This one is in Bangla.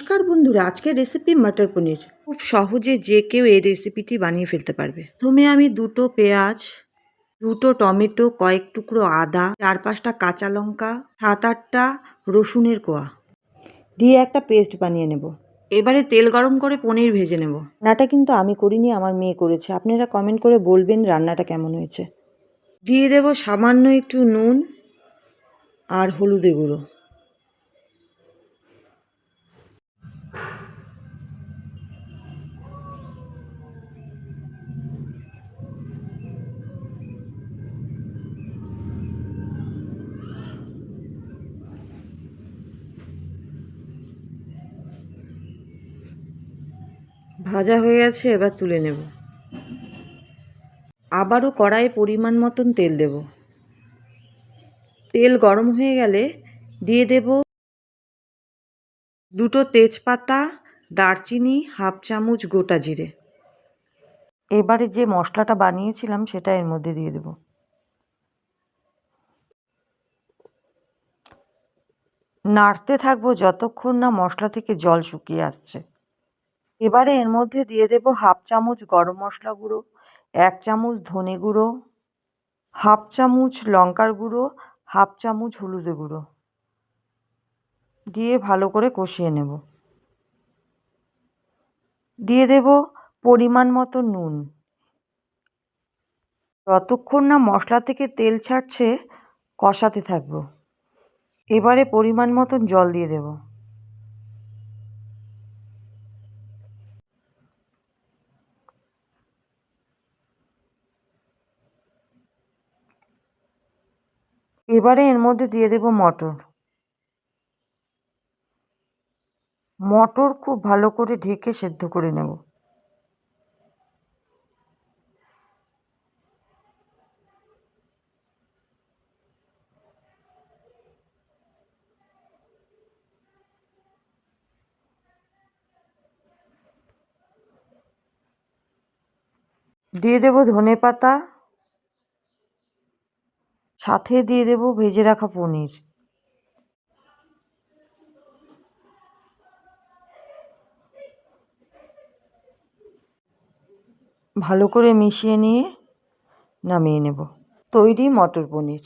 নমস্কার বন্ধুরা, আজকের রেসিপি মটর পনির। খুব সহজে যে কেউ এই রেসিপিটি বানিয়ে ফেলতে পারবে। প্রথমে আমি দুটো পেঁয়াজ, দুটো টমেটো, কয়েক টুকরো আদা চার পাঁচটা কাঁচা লঙ্কা, সাত আটটা রসুনের কোয়া। দিয়ে একটা পেস্ট বানিয়ে নেব। এবারে তেল গরম করে পনির ভেজে নেব। রান্নাটা কিন্তু আমি করিনি, আমার মেয়ে করেছে। আপনারা কমেন্ট করে বলবেন রান্নাটা কেমন হয়েছে। দিয়ে দেব সামান্য একটু নুন আর হলুদে গুঁড়ো। ভাজা হয়ে গেছে এবার তুলে নেব। আবারও কড়াইয়ে পরিমাণ মতন তেল দেব। তেল গরম হয়ে গেলে দিয়ে দেব দুটো তেজপাতা, দারচিনি, হাফ চামচ গোটা জিরে। এবারে যে মশলাটা বানিয়েছিলাম, সেটা এর মধ্যে দিয়ে দেব। নাড়তে থাকব যতক্ষণ না মশলা থেকে জল শুকিয়ে আসছে। এবারে এর মধ্যে দিয়ে দেব হাফ চামচ গরম মশলা গুঁড়ো, এক চামচ ধনে গুঁড়ো, হাফ চামচ লঙ্কার গুঁড়ো, হাফ চামচ হলুদে গুঁড়ো। দিয়ে ভালো করে কষিয়ে নেব। দিয়ে দেব পরিমাণ মতো নুন। যতক্ষণ না মশলা থেকে তেল ছাড়ছে, কষাতে থাকব। এবারে পরিমাণ মতন জল দিয়ে দেবো। এবারে এর মধ্যে দিয়ে দেব মটর। মটর খুব ভালো করে ঢেকে সেদ্ধ করে নেব। দিয়ে দেব ধনে পাতা সাথে দিয়ে দেব ভেজে রাখা পনির। ভালো করে মিশিয়ে নিয়ে নামিয়ে নেব। তৈরি মটর পনির।